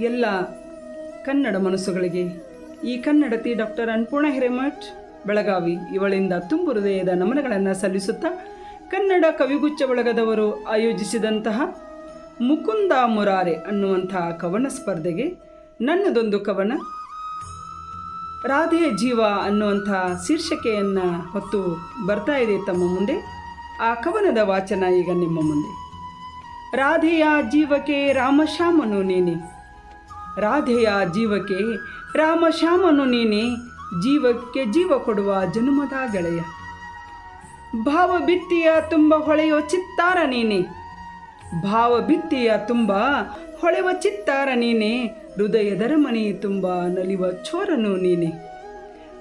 ಎಲ್ಲ ಕನ್ನಡ ಮನಸ್ಸುಗಳಿಗೆ. ಈ ಕನ್ನಡತಿ ಡಾಕ್ಟರ್ ಅನ್ನಪೂರ್ಣ ಹಿರೇಮಠ್, ಬೆಳಗಾವಿ. ಇವಳಿಂದ ತುಂಬು ಹೃದಯದ ನಮನಗಳನ್ನು ಸಲ್ಲಿಸುತ್ತಾ ಕನ್ನಡ ಕವಿಗುಚ್ಚ ಬಳಗದವರು ಆಯೋಜಿಸಿದಂತಹ ಮುಕುಂದ ಮುರಾರೆ ಅನ್ನುವಂತಹ ಕವನ ಸ್ಪರ್ಧೆಗೆ ನನ್ನದೊಂದು ಕವನ ರಾಧೆಯ ಜೀವ ಅನ್ನುವಂಥ ಶೀರ್ಷಿಕೆಯನ್ನು ಹೊತ್ತು ಬರ್ತಾ ಇದೆ ತಮ್ಮ ಮುಂದೆ. ಆ ಕವನದ ವಾಚನ ಈಗ ನಿಮ್ಮ ಮುಂದೆ. ರಾಧೆಯ ಜೀವಕ್ಕೆ ರಾಮಶ್ಯಾಮನು ನೀನೆ. ರಾಧೆಯ ಜೀವಕ್ಕೆ ರಾಮಶ್ಯಾಮನು ನೀನೆ ಜೀವಕ್ಕೆ ಜೀವ ಕೊಡುವ ಜನುಮದ ಗೆಳೆಯ. ಭಾವ ಬಿತ್ತಿಯ ತುಂಬ ಹೊಳೆಯುವ ಚಿತ್ತಾರ ನೀನೆ. ಭಾವ ಬಿತ್ತಿಯ ತುಂಬ ಹೊಳೆವ ಚಿತ್ತಾರ ನೀನೆ. ಹೃದಯದರ ಮನೆ ತುಂಬ ನಲಿವ ಚೋರನು ನೀನೆ.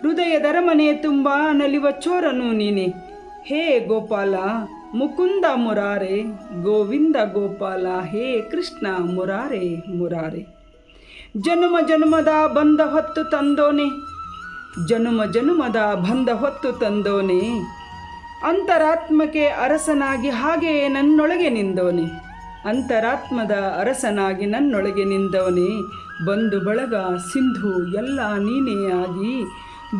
ಹೃದಯದರ ಮನೆ ತುಂಬ ನಲಿವ ಚೋರನು ನೀನೆ. ಹೇ ಗೋಪಾಲ ಮುಕುಂದ ಮುರಾರೆ, ಗೋವಿಂದ ಗೋಪಾಲ ಹೇ ಕೃಷ್ಣ ಮುರಾರೆ ಮುರಾರೆ. ಜನುಮ ಜನುಮದ ಬಂದ ಹೊತ್ತು ತಂದೋನೆ. ಜನುಮ ಜನುಮದ ಬಂದ ಹೊತ್ತು ತಂದೋನೆ. ಅಂತರಾತ್ಮಕ್ಕೆ ಅರಸನಾಗಿ ಹಾಗೆಯೇ ನನ್ನೊಳಗೆ ನಿಂದೋನೆ. ಅಂತರಾತ್ಮದ ಅರಸನಾಗಿ ನನ್ನೊಳಗೆ ನಿಂದವನೇ ಬಂದು ಬಳಗ ಸಿಂಧು ಎಲ್ಲ ನೀನೇ ಆಗಿ.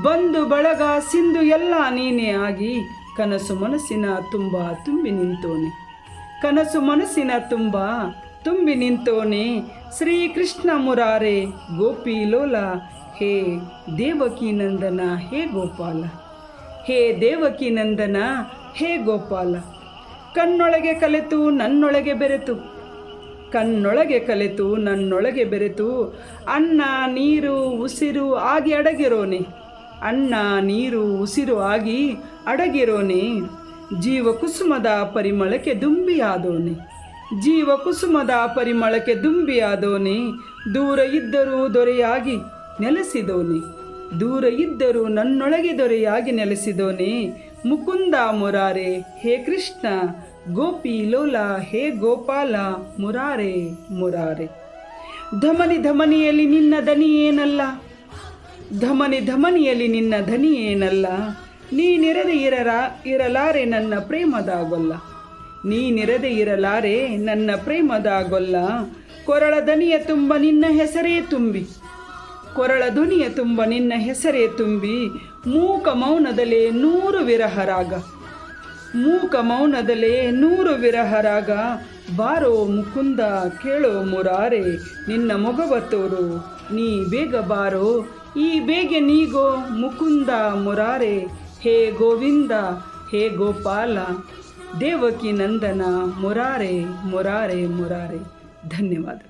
ಬಂದು ಬಳಗ ಸಿಂಧು ಎಲ್ಲ ನೀನೇ ಆಗಿ. ಕನಸು ಮನಸ್ಸಿನ ತುಂಬ ತುಂಬಿ ನಿಂತೋನೆ. ಕನಸು ಮನಸ್ಸಿನ ತುಂಬ ತುಂಬಿ ನಿಂತೋನೆ. ಶ್ರೀಕೃಷ್ಣ ಮುರಾರೆ, ಗೋಪಿ ಲೋಲ, ಹೇ ದೇವಕಿ ನಂದನ, ಹೇ ಗೋಪಾಲ. ಹೇ ದೇವಕಿ ನಂದನ, ಹೇ ಗೋಪಾಲ. ಕಣ್ಣೊಳಗೆ ಕಲೆತು, ನನ್ನೊಳಗೆ ಬೆರೆತು. ಕಣ್ಣೊಳಗೆ ಕಲೆತು, ನನ್ನೊಳಗೆ ಬೆರೆತು. ಅನ್ನ, ನೀರು, ಉಸಿರು ಆಗಿ ಅಡಗಿರೋನೆ. ಅನ್ನ, ನೀರು, ಉಸಿರು ಆಗಿ ಅಡಗಿರೋನೆ. ಜೀವಕುಸುಮದ ಪರಿಮಳಕ್ಕೆ ದುಂಬಿಯಾದೋನೆ. ಜೀವ ಕುಸುಮದ ಪರಿಮಳಕ್ಕೆ ದುಂಬಿಯಾದೋನಿ ದೂರ ಇದ್ದರೂ ದೊರೆಯಾಗಿ ನೆಲೆಸಿದೋನಿ ದೂರ ಇದ್ದರೂ ನನ್ನೊಳಗೆ ದೊರೆಯಾಗಿ ನೆಲೆಸಿದೋನೆ ಮುಕುಂದ ಮುರಾರೆ, ಹೇ ಕೃಷ್ಣ, ಗೋಪಿ ಲೋಲ, ಹೇ ಗೋಪಾಲ ಮುರಾರೆ ಮುರಾರೆ. ಧಮನಿ ಧಮನಿಯಲ್ಲಿ ನಿನ್ನ ಧನಿ ಏನಲ್ಲ? ಧಮನಿ ಧಮನಿಯಲ್ಲಿ ನಿನ್ನ ಧನಿ ಏನಲ್ಲ? ನೀನಿರದೆ ಇರರ, ಇರಲಾರೆ ನನ್ನ ಪ್ರೇಮದಾಗೊಲ್ಲ. ನೀನಿರದೆ ಇರಲಾರೆ, ನನ್ನ ಪ್ರೇಮದ ಗೊಲ್ಲ. ಕೊರಳ ದನಿಯ ತುಂಬ ನಿನ್ನ ಹೆಸರೇ ತುಂಬಿ. ಕೊರಳ ಧ್ವನಿಯ ತುಂಬ ನಿನ್ನ ಹೆಸರೇ ತುಂಬಿ. ಮೂಕ ಮೌನದಲೇ ನೂರು ವಿರಹರಾಗ. ಮೂಕ ಮೌನದಲೇ ನೂರು ವಿರಹರಾಗ. ಬಾರೋ ಮುಕುಂದ, ಕೇಳೋ ಮುರಾರೆ, ನಿನ್ನ ಮೊಗವ ನೀ ಬೇಗ ಬಾರೋ, ಈ ಬೇಗ ನೀಗೋ ಮುಕುಂದ ಮುರಾರೆ. ಹೇ ಗೋವಿಂದ, ಹೇ ಗೋಪಾಲ. ದೇವಕಿ ನಂದನ ಮುರಾರೆ ಮುರಾರೆ ಮುರಾರೆ. ಧನ್ಯವಾದ